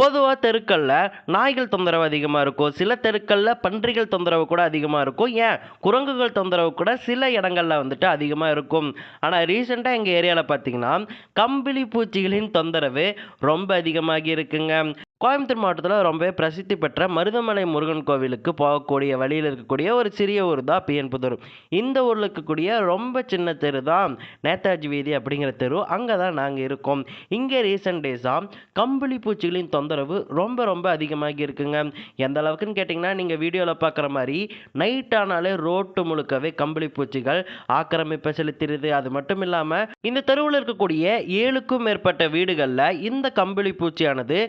பொதுவாக தெருக்களில் நாய்கள் தொந்தரவு அதிகமாக இருக்கும். சில தெருக்களில் பன்றிகள் தொந்தரவு கூட அதிகமாக இருக்கும். ஏன்? குரங்குகள் தொந்தரவு கூட சில இடங்களில் வந்துட்டு அதிகமாக இருக்கும். ஆனால் ரீசெண்டாக எங்கள் ஏரியாவில் பார்த்தீங்கன்னா கம்பளி பூச்சிகளின் தொந்தரவு ரொம்ப அதிகமாகி இருக்குங்க. கோயம்புத்தூர் மாவட்டத்தில் ரொம்பவே பிரசித்தி பெற்ற மருதமலை முருகன் கோவிலுக்கு போகக்கூடிய வழியில் இருக்கக்கூடிய ஒரு சிறிய ஊர் தான் பிஎன்புதூர் இந்த ஊரில் இருக்கக்கூடிய ரொம்ப சின்ன தெரு தான் நேதாஜி வீதி அப்படிங்கிற தெரு. அங்கே தான் நாங்கள் இருக்கோம். இங்கே ரீசெண்ட் டேஸாக கம்பளி பூச்சிகளின் தொந்தரவு ரொம்ப ரொம்ப அதிகமாகி இருக்குங்க. எந்த அளவுக்குன்னு கேட்டிங்கன்னா நீங்கள் வீடியோவில் பார்க்குற மாதிரி நைட் ஆனாலே ரோட்டு முழுக்கவே கம்பளி பூச்சிகள் ஆக்கிரமிப்பை செலுத்திடுது. அது மட்டும் இல்லாமல் இந்த தெருவில் இருக்கக்கூடிய ஏழுக்கும் மேற்பட்ட வீடுகளில் இந்த கம்பளி பூச்சியானது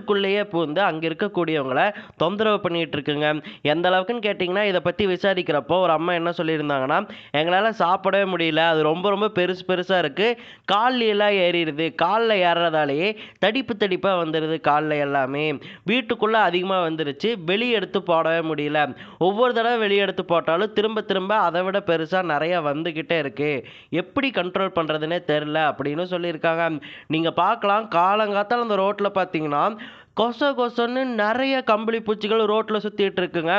வீட்டுக்குள்ளேயே பூந்து அங்கே இருக்கக்கூடியவங்களை தொந்தரவு பண்ணிகிட்டு இருக்குங்க எந்த அளவுக்குன்னு கேட்டிங்கன்னா இதை பற்றி விசாரிக்கிறப்போ ஒரு அம்மா என்ன சொல்லியிருந்தாங்கன்னா எங்களால் சாப்பிடவே முடியல. அது ரொம்ப ரொம்ப பெருசு பெருசாக இருக்குது கால்லாம் ஏறிடுது. காலில் ஏறுறதாலேயே தடிப்பு தடிப்பாக வந்துடுது காலில் எல்லாமே. வீட்டுக்குள்ளே அதிகமாக வந்துருச்சு. வெளியே எடுத்து போடவே முடியல. ஒவ்வொரு தடவை வெளியே எடுத்து போட்டாலும் திரும்ப திரும்ப அதை விட பெருசாக நிறைய வந்துக்கிட்டே இருக்குது எப்படி கண்ட்ரோல் பண்ணுறதுனே தெரில அப்படின்னு சொல்லியிருக்காங்க. நீங்கள் பார்க்கலாம். காலங்காத்தால் அந்த ரோட்டில் பார்த்தீங்கன்னா கொச கொசன்னு நிறைய கம்பளி பூச்சிகள் ரோட்டில் சுற்றிட்டு இருக்குங்க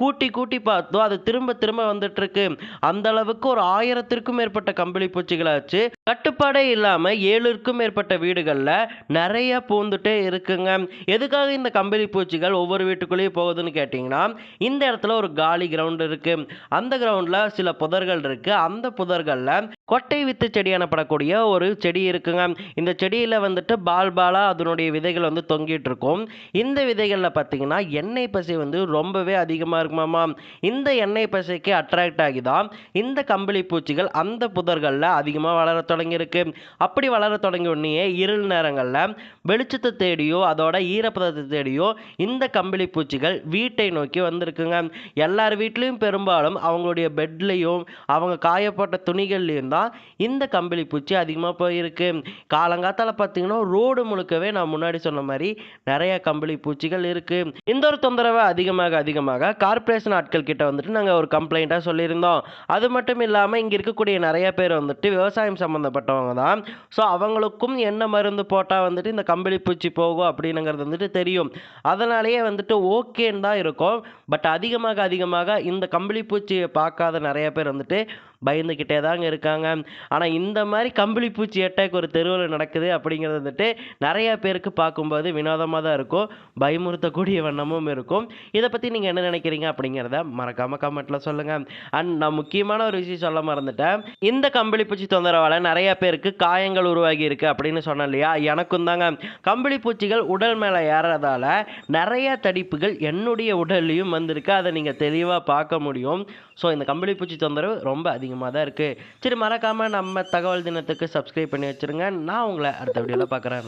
கூட்டி கூட்டி பார்த்தோம். அது திரும்ப திரும்ப வந்துட்டுருக்கு. அந்த அளவுக்கு ஒரு ஆயிரத்திற்கும் மேற்பட்ட கம்பளி பூச்சிகளாச்சு. கட்டுப்பாடே இல்லாமல் ஏழுக்கும் மேற்பட்ட வீடுகளில் நிறைய பூந்துட்டே இருக்குங்க. எதுக்காக இந்த கம்பளி பூச்சிகள் ஒவ்வொரு வீட்டுக்குள்ளேயும் போகுதுன்னு கேட்டிங்கன்னா இந்த இடத்துல ஒரு காலி கிரவுண்ட் இருக்குது அந்த கிரவுண்டில் சில புதர்கள் இருக்குது அந்த புதர்களில் கொட்டை வித்து செடி எனப்படக்கூடிய ஒரு செடி இருக்குங்க. இந்த செடியில் வந்துட்டு பால் பாலாக அதனுடைய விதைகள் வந்து தொங்கிட்டு இருக்கும். இந்த விதைகளில் பார்த்தீங்கன்னா எண்ணெய் பசை வந்து ரொம்பவே அதிகமாக இருக்குமாமா. இந்த எண்ணெய் பசைக்கு அட்ராக்ட் ஆகி தான் இந்த கம்பளி பூச்சிகள் அந்த புதர்களில் அதிகமாக வளர தொடங்கியிருக்கு. அப்படி வளர தொடங்கிய உடனே இருள் நேரங்களில் வெளிச்சத்தை தேடியோ அதோட ஈரப்பதத்தை தேடியோ இந்த கம்பளி பூச்சிகள் வீட்டை நோக்கி வந்திருக்குங்க. எல்லார் வீட்லேயும் பெரும்பாலும் அவங்களுடைய பெட்லேயும் அவங்க காயப்பட்ட துணிகள்லையும் தான் இந்த கம்பளி பூச்சி அதிகமாக போயிருக்கு. காலங்காத்தால் பார்த்தீங்கன்னா ரோடு முழுக்கவே நான் முன்னாடி சொன்ன மாதிரி நிறைய கம்பளி பூச்சிகள் இருக்கு. இந்த ஒரு தொந்தரவு அதிகமாக அதிகமாக கார்ப்பரேஷன் ஆட்கள் கிட்ட வந்துட்டு நாங்கள் ஒரு கம்ப்ளைண்ட்டாக சொல்லியிருந்தோம். அது மட்டும் இல்லாமல் இங்கே இருக்கக்கூடிய நிறைய பேர் வந்துட்டு விவசாயம் சம்மந்தப்பட்டவங்க தான். ஸோ அவங்களுக்கும் என்ன மருந்து போட்டால் வந்துட்டு இந்த கம்பளி பூச்சி போகும் அப்படின்னுங்கிறது வந்துட்டு தெரியும். அதனாலேயே வந்துட்டு ஓகேன்னு தான் இருக்கும். பட் அதிகமாக அதிகமாக இந்த கம்பளி பூச்சியை பார்க்காத நிறைய பேர் வந்துட்டு பயந்துக்கிட்டே தாங்க இருக்காங்க. ஆனால் இந்த மாதிரி கம்பளி பூச்சி அட்டாக் ஒரு தெருவில் நடக்குது அப்படிங்கிறது வந்துட்டு நிறைய பேருக்கு பார்க்கும்போது வினோதமாக தான் இருக்கும். பயமுறுத்தக்கூடிய வண்ணமும் இருக்கும். இதை பற்றி நீங்கள் என்ன நினைக்கிறீங்க அப்படிங்கிறத மறக்காமல் கமெண்ட்டில் சொல்லுங்கள் அண்ட் நான் முக்கியமான ஒரு விஷயம் சொல்ல மறந்துட்டேன். இந்த கம்பளி பூச்சி தொந்தரவால் நிறைய பேருக்கு காயங்கள் உருவாகி இருக்குது அப்படின்னு சொன்னேன் இல்லையா? எனக்கும் தாங்க. கம்பளி பூச்சிகள் உடல் மேலே ஏறதால நிறைய தடிப்புகள் என்னுடைய உடல்லையும் வந்திருக்கு. அதை நீங்கள் தெளிவாக பார்க்க முடியும். ஸோ இந்த கம்பளி பூச்சி தொந்தரவு ரொம்ப அதிகமாக தான் இருக்குது சரி மறக்காமல் நம்ம தகவல் தினத்துக்கு சப்ஸ்கிரைப் பண்ணி வச்சுருங்க. நான் உங்களை அடுத்த வீடியோவில் பார்க்குறேன்